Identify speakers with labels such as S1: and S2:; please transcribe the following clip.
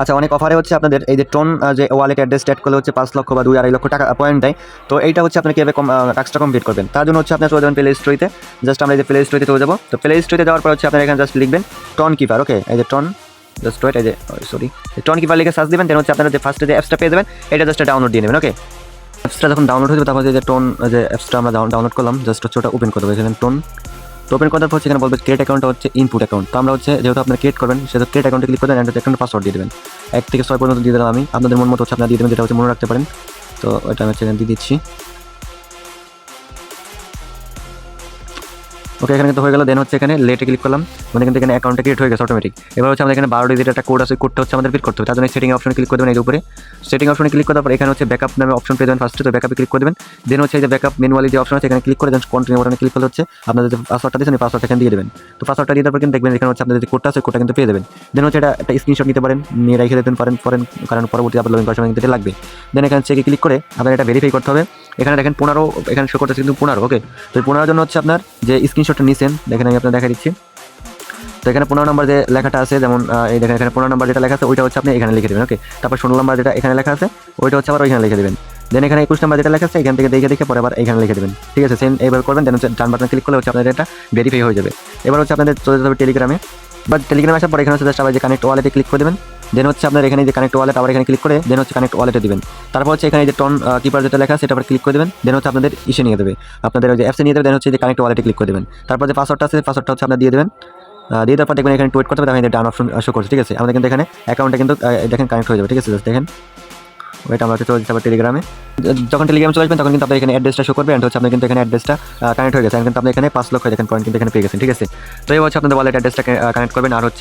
S1: আচ্ছা অনেক অফারে হচ্ছে আপনাদের এই যে টোন যে ওয়ালেট অ্যাড্রেস অ্যাড করলে হচ্ছে পাঁচ লক্ষ বা দুই আড়াই লক্ষ টাকা পয়েন্ট দেয়। তো এইটা হচ্ছে আপনার কীভাবে টাক্সটা কমপ্লিট করবেন। তার জন্য হচ্ছে আপনার চলে যাবেন প্লে স্টোরিতে জাস্ট আমরা এই যে প্লে স্টোরিতে চলে যাব। তো প্লে স্টোরিতে যাওয়ার পর হচ্ছে আপনার এখানে জাস্ট লিখবেন টন কিপার ওকে এই যে টন জাস্ট ওয়েট এই যে সরি টন কিপার লিখে সার্চ দিবেন দেন হচ্ছে আপনারা যে ফার্স্টে যে অ্যাপসটা পেয়ে যাবেন, এটা জাস্ট ডাউনলোড দিয়ে নেবেন ওকে অ্যাপসটা যখন ডাউনলোড হয়ে যাবে, তখন যে টোন যে অ্যাপসটা আমরা ডাউনলোড করলাম জাস্ট হচ্ছে ওটা ওপেন করে দেবো। এখানে টোন তো ওপেন করার পর সেখানে বলবে ক্রিয়েট অ্যাকাউন্টটা হচ্ছে ইনপুট অ্যাকাউন্ট তো আমরা হচ্ছে যেহেতু আপনার ক্রিয়েট করবেন, সেহেতু ক্রিয়েট অ্যাকাউন্টে ক্লিক করবেন অ্যান্ড অ্যাকাউন্ট পাসওয়ার্ড দিয়ে দেবেন। এক থেকে ছয় পর্যন্ত দিয়ে দিলাম আমি। আপনাদের মন মতো হচ্ছে আপনারা দিয়ে দেবেন, যেটা হচ্ছে মনে রাখতে পারেন। তো ওইটা আমি হচ্ছে দিয়ে দিচ্ছি। ওকে এখানে কিন্তু হয়ে গেল দেন হচ্ছে এখানে লেটে ক্লিক করলাম। মানে কিন্তু এখানে অ্যাকাউন্টটা ক্রিয়েট হয়ে গেছে অটোমেটিক এবার হচ্ছে আমাদের এখানে বারো একটা কোড আছে কোডটা হচ্ছে আমাদের ফিট করতে হবে। তার জন্য সেটিং অপশনে ক্লিক করে দেবেন এই উপরে। সেটিং অপশনে ক্লিক করার পর এখানে হচ্ছে ব্যাকআপ নামে অপশন পেয়ে যাবেন ফার্স্টে তো ব্যাকআপে ক্লিক করে দেবেন। দেন হচ্ছে যে ব্যাকআপ ম্যানুয়ালি যে অপশন আছে, এখানে ক্লিক করে দেন কন্টিনিউ বাটনে ক্লিক করলে হচ্ছে আপনাদের যে পাসওয়ার্ডটা দিয়েছেন পাসওয়ার্ডটা এখানে দিয়ে দেবেন। তো পাসওয়ার্ডটা দিয়ে তারপর কিন্তু দেখবেন এখানে হচ্ছে আপনাদের যে কোডটা আছে কোডটা কিন্তু পেয়ে যাবেন। দেন হচ্ছে এটা একটা স্ক্রিনশট নিতে পারেন, নিয়ে রেখে দিতে পারেন পরেন কারণ পরবর্তী আবার লগইন করার সময় কিন্তু লাগবে। দেন এখানে চেকে ক্লিক করে আপনার এটা ভেরিফাই করতে হবে। এখানে দেখেন পনেরো, এখানে শো করতেছে কিন্তু পনেরো ওকে তো এই পনেরোর জন্য হচ্ছে আপনার যে স্ক্রিনশটটা নিছেন, দেখেন আমি আপনার দেখা দিচ্ছি। তো এখানে পনেরো নম্বর যে লেখাটা আছে, যেমন এই দেখেন, এখানে পনেরো নম্বর যেটা লেখা আছে, ওইটা হচ্ছে আপনি এখানে লিখে দেবেন ওকে তারপর ষোলো নম্বর যেটা এখানে লেখা আছে, ওইটা হচ্ছে আবার ওইখানে লিখে দেবেন। দেন এখানে একুশ নম্বর যেটা লেখা আছে, এখান থেকে দেখে দেখে পরে আবার এখানে লিখে দেবেন। ঠিক আছে সেম এবার করবেন দেন হচ্ছে ডান বাটনে ক্লিক করলে হচ্ছে আপনাদের এটা ভেরিফাই হয়ে যাবে। এবার হচ্ছে আপনাদের চলে যেতে হবে টেলিগ্রামে বা টেলিগ্রামে আসার পর এখানে হচ্ছে জাস্ট আবার যে কানেক্ট ওয়ালেটে ক্লিক করে দেবেন। দেন হচ্ছে আপনার এখানে যে কানেক্ট ওয়ালেট আবার এখানে ক্লিক করে দেন হচ্ছে কানেক্ট ওয়ালেটে দিবেন। তারপর হচ্ছে এখানে যে টন কিপার যেটা লেখা সেটা আবার ক্লিক করে দেবেন। দেন হচ্ছে আপনাদের ইসে নিয়ে দেবে আপনাদের ওই যে অ্যাপসে নিয়ে দেবে দেন হচ্ছে যে কানেক্ট ওয়ালেটে ক্লিক করে দেবেন। তারপর যে পাসওয়ার্ডটা আছে পাসওয়ার্ডটা হচ্ছে আপনার দিয়ে দেবেন। দিয়ে দেওয়ার পর দেখবেন এখানে টুইট করতে হবে দেখেন ডান অপশন শো করছে, ঠিক আছে? আমাদের কিন্তু এখানে অ্যাকাউন্টে কিন্তু দেখেন কানেক্ট হয়ে যাবে, ঠিক আছে? দেখেন। ওইটা আমরা চলে যেতে টেলিগ্রামে যখন টেলিগ্রামে চলে আসবেন, তখন কিন্তু আপনার এখানে অ্যাড্রেসটা শো করবে, and হচ্ছে আপনার কিন্তু এখানে অ্যাড্রেসটা কানেক্ট হয়ে গেছে। কিন্তু আপনি এখানে পাঁচ লক্ষ দেখেন পয়েন্ট কিন্তু এখানে পেয়ে গেছেন, ঠিক আছে? তো এই হচ্ছে আপনাদের ওয়ালেট অ্যাড্রেসটা কানেক্ট করবেন, আর হচ্ছে